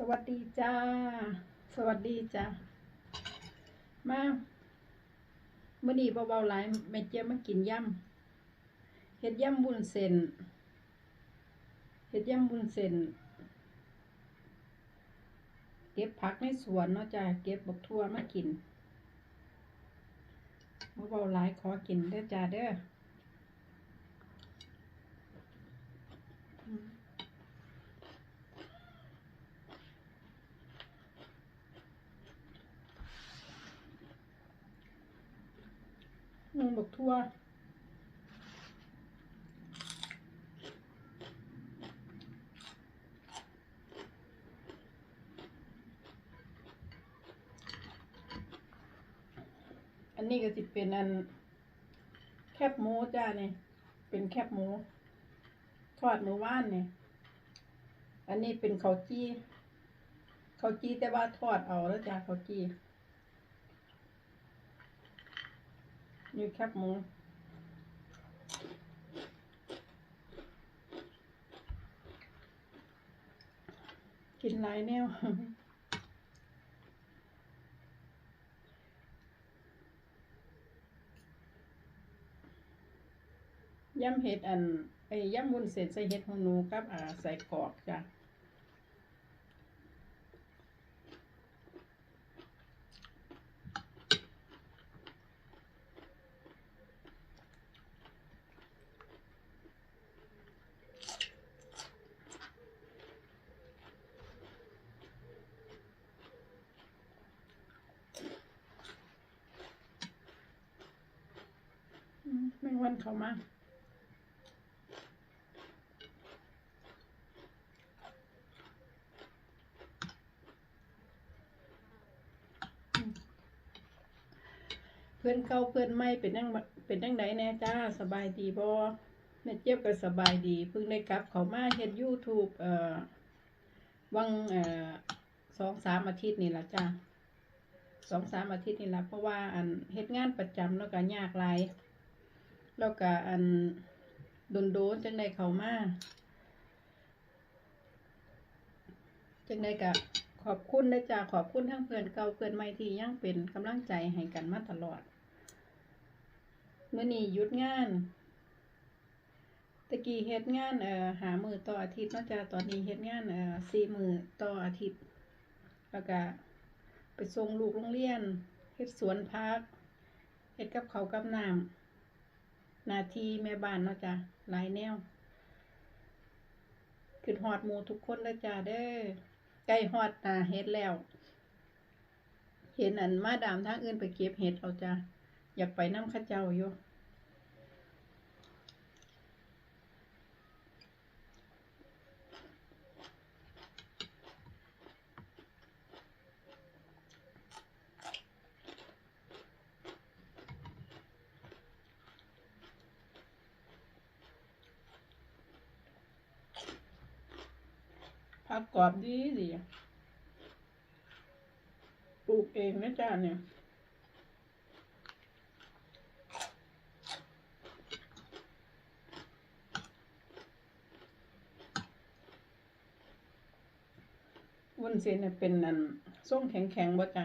สวัสดีจ้า สวัสดีจ้ามาเมื่อนี้เบาๆหลายแม่เจี๊ยบมากินย่ำเห็ดย่ำบุญเส้นเห็ดย่ำบุญเส้นเก็บผักในสวนเนาะจ้าเก็บบักทั่วมากินเบาๆหลายขอกินเด้อจ้าเด้ออืม หนึ่ง บักทั่วอันนี้ก็สิเป็นอันแคบหมูจ้าเนี่ยเป็นแคบหมูทอดหมูว่านเนี่ยอันนี้เป็นข้าวจี้ข้าวจี้แต่ว่าทอดเอาแล้วจ้าข้าวจี้ นี่แคบหมูกินหลายแนวย่ำเห็ดอันไอ้ย่ำบุญเสร็จใส่เห็ดหูหนูกับอ่าใส่กรอกจ้ะ มแมงวันเขามาเพื่อนเก่าเพื่อนใหม่เป็นยังเป็นยังไงแน่จ้าสบายดีบ่แม่เจี๊ยบก็สบายดี เพิ่งได้กลับเขามาเฮ็ด YouTube เอ่อวังเอ่อสองสามอาทิตย์นี่ละจ้าสองสามอาทิตย์นี่ละเพราะว่าอันเฮ็ดงานประจำแล้วก็ยากหลาย แล้วก็อันโดนโดนจังไดเขามาจังไดก็ขอบคุณนะจ๊ะขอบคุณทั้งเพื่อนเก่าเพื่อนใหม่ที่ยังเป็นกำลังใจให้กันมาตลอดเมื่อนี้หยุดงานตะกี้เฮ็ดงานเอ่อหามือต่ออาทิตย์นาะจ๊ะตอนนี้เฮ็ดงานเอ่อสี่มือต่ออาทิตย์แล้วก็ไปส่งลูกโรงเรียนเฮ็ดสวนพักเฮ็ดกับเขากับน้ำ นาทีแม่บ้านเนาะจ้ะหลายแนว ขึ้นหอดหมูทุกคนแล้วจ้ะเด้อใกล้หอดนาเฮ็ดแล้ว เห็นอันมาดามทางอื่นไปเก็บเห็ดเอาจ้ะอยากไปน้ำข้าเจ้าอยู่ ผักกรอบดีดีปลูกเองนะจ้าเนี่ยวุ้นเส้นเนี่ยเป็นนันส้มแข็งๆบ่จ้ะ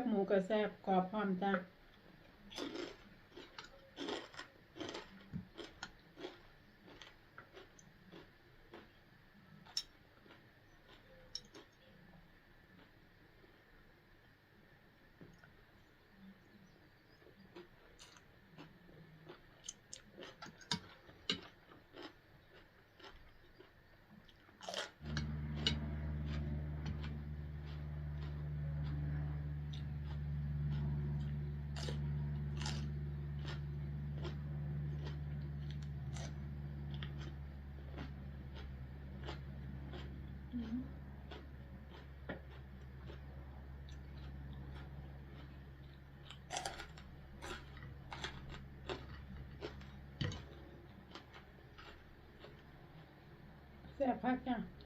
บหมูกระแซบกรอบพร้อมจ้า Uhum. Você é?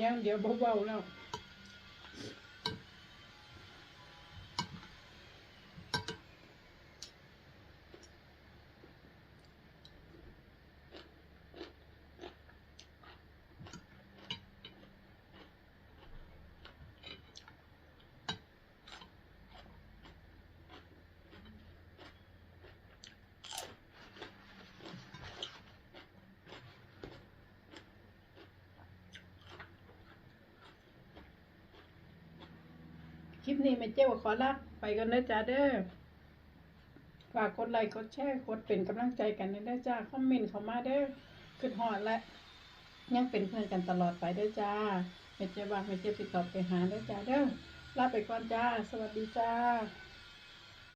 จ้ะกินอย่างเดียวเบาๆแล้ว ปนี้แม่เจ้าขอลาไปกันนะจ้าเด้อฝากกดไลค์กดแชร์กดเป็นกำลังใจกันนะเด้จ้าคอมเมนต์เข้ามาเด้อขึ้นหอดและยังเป็นเพื่อนกันตลอดไปเด้อจ้าแม่เจ้าว่าแม่เจ้าติดต่อไปหาเด้อจ้าเด้อลาไปก่อนจ้า สวัสดีจ้า